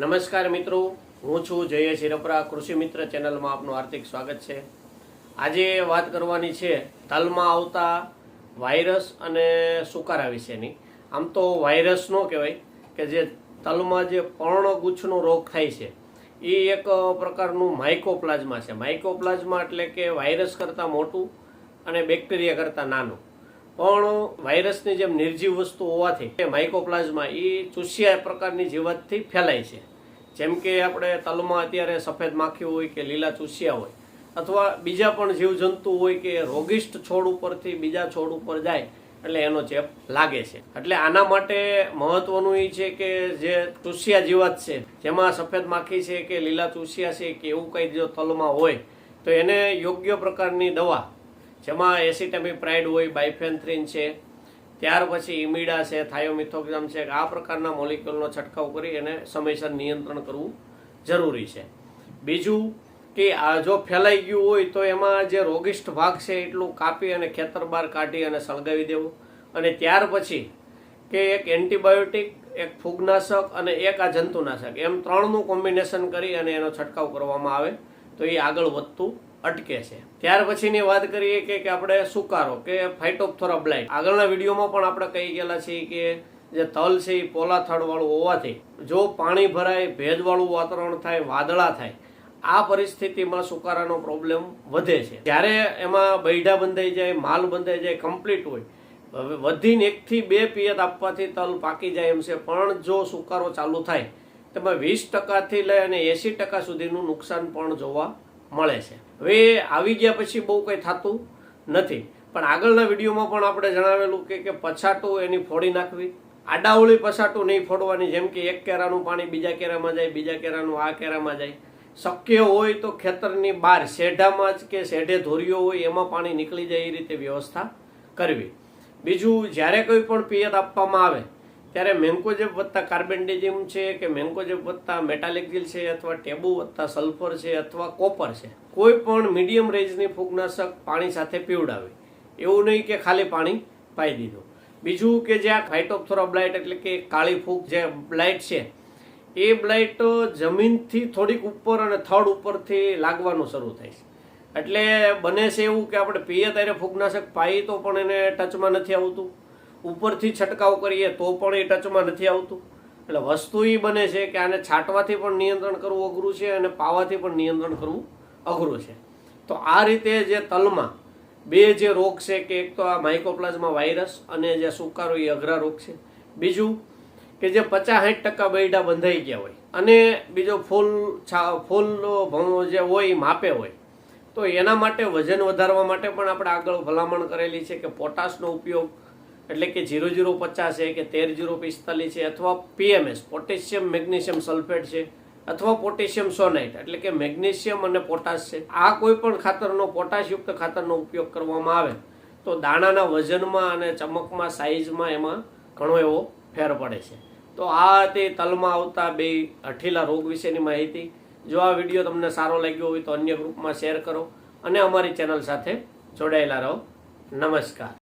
નમસ્કાર મિત્રો, હું છું જય શિરપરા કૃષિ મિત્ર ચેનલમાં આપનું હાર્દિક સ્વાગત છે. આજે વાત કરવાની છે, તલમાં આવતા વાયરસ અને સુકારા વિશેની. આમ તો વાયરસ નો કહેવાય કે જે તલમાં જે પર્ણગુચ્છનો રોગ થાય છે, એ એક પ્રકારનું માઇકોપ્લાઝમા છે. માઇકોપ્લાઝમા એટલે કે વાયરસ કરતાં મોટું અને બેક્ટેરિયા કરતાં નાનું. પણ વાયરસની જેમ નિર્જીવ વસ્તુ હોવાથી માઇકોપ્લાઝમા એ ચૂસિયા પ્રકારની જીવાતથી ફેલાય છે. જેમ કે આપણે તલમાં અત્યારે સફેદ માખી હોય કે લીલા ચૂસિયા હોય, અથવા બીજા પણ જીવજંતુ હોય કે રોગિષ્ટ છોડ ઉપરથી બીજા છોડ ઉપર જાય, એટલે એનો ચેપ લાગે છે. એટલે આના માટે મહત્વનું એ છે કે જે ચૂસિયા જીવાત છે, જેમાં સફેદ માખી છે કે લીલા ચૂસિયા છે કે એવું કંઈ જો તલમાં હોય, તો એને યોગ્ય પ્રકારની દવા, જેમાં એસિટામિપ્રાઇડ હોય, બાયફેન્થ્રીન છે ત્યાર પછી ઇમિડા છે થાયોમિથોગ્રામ છે, આ પ્રકારના મોલિક્યુલનો છંટકાવ કરી એને સમયસર નિયંત્રણ કરવું જરૂરી છે. બીજું કે આ જો ફેલાઈ ગયું હોય તો એમાં જે રોગિષ્ટ ભાગ છે એટલું કાપી અને ખેતર બહાર કાઢી અને સળગાવી દેવું. અને ત્યાર પછી કે એક એન્ટીબાયોટિક, એક ફૂગનાશક અને એક આ જંતુનાશક. એમ ત્રણનું કોમ્બિનેશન કરી અને એનો છંટકાવ કરવામાં આવે તો એ આગળ વધતું અટકે છે. ત્યાર પછીની વાત કરીએ કે આપણે સુકારો કે ફાઇટોપથોરા બ્લાઇટ આગળના વિડીયોમાં પણ આપણે કહી ગયેલા છીએ કે, જે તલ છે એ પોલા થડવાળું હોવાથી, જો પાણી ભરાય, ભેજવાળું વાતાવરણ થાય, વાદળા થાય, આ પરિસ્થિતિમાં સુકારાનો પ્રોબ્લેમ વધે છે. જ્યારે એમાં બૈઢા બંધાઈ જાય, માલ બંધાઈ જાય કમ્પ્લીટ હોય, હવે વધીને એકથી બે પિયત આપવાથી તલ પાકી જાય એમ છે. પણ જો સુકારો ચાલુ થાય, તેમાં વીસ ટકાથી લઈ અને એંસી ટકા સુધીનું નુકસાન પણ જોવા મળે છે. હવે આવી ગયા પછી બહુ કંઈ થતું નથી. પણ આગળના વિડીયોમાં પણ આપણે જણાવેલું કે કે પછાટું એની ફોડી નાખવી. આડાવળી પછાટું નહીં ફોડવાની, જેમ કે એક કેરાનું પાણી બીજા કેરામાં જાય, બીજા કેરાનું આ કેરામાં જાય. શક્ય હોય તો ખેતરની બહાર શેઢામાં જ કે શેઢે ધોરીઓ હોય એમાં પાણી નીકળી જાય એ રીતે વ્યવસ્થા કરવી. બીજું, જ્યારે કોઈ પણ પિયત આપવામાં આવે ત્યારે મેન્કોજેબ વત્તા કાર્બેન્ડેજિમ છે કે મેન્કોજેબ વત્તા મેટાલિકઝિલ છે અથવા ટેબુ વત્તા સલ્ફર છે અથવા કોપર છે, કોઈ પણ મીડિયમ રેન્જની ફૂગનાશક પાણી સાથે પીવડાવે. એવું નહીં કે ખાલી પાણી પાઈ દીધું. બીજું કે જે આ ફાઇટોપથોરા બ્લાઇટ એટલે કે કાળી ફૂગ જે બ્લાઇટ છે, એ બ્લાઇટ જમીનથી થોડીક ઉપર અને થડ ઉપરથી લાગવાનું શરૂ થાય છે. એટલે બને છે એવું કે આપણે પીએ ત્યારે ફૂગનાશક પાઈ તો પણ એને ટચમાં નથી આવતું. ઉપરથી છંટકાવ કરીએ તો પણ એ ટચમાં નથી આવતું. એટલે વસ્તુ એ બને છે કે આને છાંટવાથી પણ નિયંત્રણ કરવું અઘરું છે અને પાવાથી પણ નિયંત્રણ કરવું અઘરું છે. તો આ રીતે જે તલમાં બે જે રોગ છે કે એક તો આ માઇકોપ્લાઝમા વાયરસ અને જે સુકારો એ અઘરા રોગ છે. બીજું કે જે પચાસ સાઠ ટકા બૈડા બંધાઈ ગયા હોય અને બીજો ફૂલ છા, ફૂલ જે હોય માપે હોય, તો એના માટે વજન વધારવા માટે પણ આપણે આગળ ભલામણ કરેલી છે કે પોટાશનો ઉપયોગ એટલે કે ઝીરો ઝીરો પચાસ છે, કે તેર જીરો પિસ્તાલીસ છે, અથવા પીએમએસ પોટેશિયમ, મેગ્નેશિયમ સલ્ફેટ છે, અથવા પોટેશિયમ સોનાઇટ, એટલે કે મેગ્નેશિયમ અને પોટાશ છે. આ કોઈ પણ ખાતરનો, પોટાશયુક્ત ખાતરનો ઉપયોગ કરવામાં આવે, તો દાણાના વજનમાં અને ચમકમાં, સાઇઝમાં એમાં ઘણો એવો ફેર પડે છે. તો આ હતી તલમાં આવતા બે અઠીલા રોગ વિશેની માહિતી. જો આ વીડિયો તમને સારો લાગ્યો હોય તો અન્ય ગ્રુપમાં શેર કરો અને અમારી ચેનલ સાથે જોડાયેલા રહો. નમસ્કાર.